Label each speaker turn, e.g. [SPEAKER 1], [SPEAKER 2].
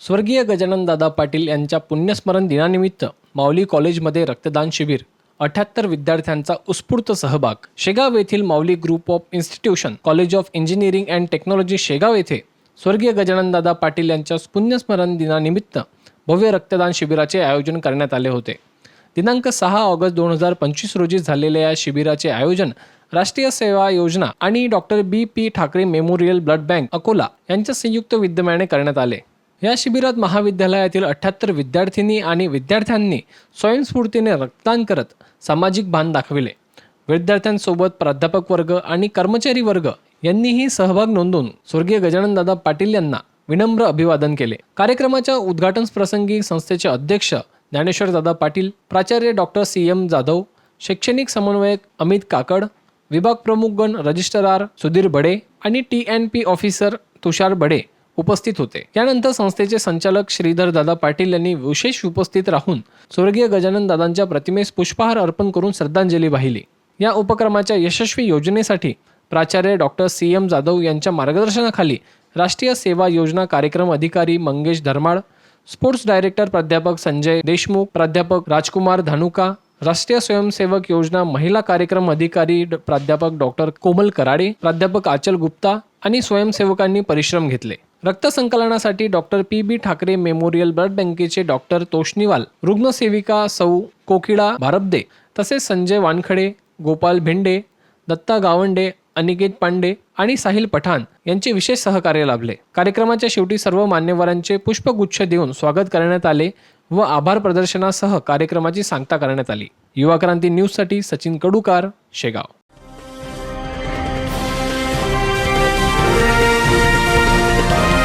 [SPEAKER 1] स्वर्गीय गजाननदादा पाटील यांच्या पुण्यस्मरण दिनानिमित्त माऊली कॉलेजमध्ये रक्तदान शिबिर. अठ्याहत्तर विद्यार्थ्यांचा उत्स्फूर्त सहभाग. शेगाव येथील Mauli group of institution college of engineering and technology Shegaon येथे स्वर्गीय गजाननदादा पाटील यांच्या पुण्यस्मरण दिनानिमित्त भव्य रक्तदान शिबिराचे आयोजन करण्यात आले होते. दिनांक सहा ऑगस्ट दोन हजार पंचवीस रोजी झालेल्या या शिबिराचे आयोजन राष्ट्रीय सेवा योजना आणि doctor B P Thakare memorial blood bank Akola यांच्या संयुक्त विद्यमाने करण्यात आले. या शिबिरात महाविद्यालयातील अठ्याहत्तर विद्यार्थिनी आणि विद्यार्थ्यांनी स्वयंस्फूर्तीने रक्तदान करत सामाजिक भान दाखविले. विद्यार्थ्यांसोबत प्राध्यापक वर्ग आणि कर्मचारी वर्ग यांनीही सहभाग नोंदवून स्वर्गीय गजाननदादा पाटील यांना विनम्र अभिवादन केले. कार्यक्रमाच्या उद्घाटन प्रसंगी संस्थेचे अध्यक्ष ज्ञानेश्वर दादा पाटील प्राचार्य डॉक्टर सी एम जाधव शैक्षणिक समन्वयक अमित काकड विभाग प्रमुखगण रजिस्ट्रार सुधीर बडे आणि T N P officer Tushar Bade उपस्थित होते. त्यानंतर संस्थेचे संचालक श्रीधर दादा पाटील यांनी विशेष उपस्थित राहून स्वर्गीय गजानन दादांच्या प्रतिमेस पुष्पहार अर्पण करून श्रद्धांजली वाहिली. या उपक्रमाच्या यशस्वी योजनेसाठी प्राचार्य डॉक्टर सी एम जाधव यांच्या मार्गदर्शनाखाली राष्ट्रीय सेवा योजना कार्यक्रम अधिकारी मंगेश धर्माळ स्पोर्ट्स डायरेक्टर प्राध्यापक संजय देशमुख प्राध्यापक राजकुमार धानुका राष्ट्रीय स्वयंसेवक योजना महिला कार्यक्रम अधिकारी ड- प्राध्यापक डॉक्टर कोमल कराडे प्राध्यापक आचल गुप्ता आणि स्वयंसेवकांनी परिश्रम घेतले. रक्त संकलनासाठी doctor P B Thakare memorial blood बँकेचे डॉक्टर तोष्णीवाल रुग्णसेविका सौ कोकिळा भारबदे तसेच संजय वानखडे गोपाल भेंडे दत्ता गावंडे अनिकेत पांडे आणि साहिल पठाण यांचे विशेष सहकार्य लाभले. कार्यक्रमाच्या शेवटी सर्व मान्यवरांचे पुष्पगुच्छ देऊन स्वागत करण्यात आले व आभार प्रदर्शनासह कार्यक्रमाची सांगता करण्यात आली. युवा क्रांती न्यूजसाठी सचिन कडुकार शेगाव.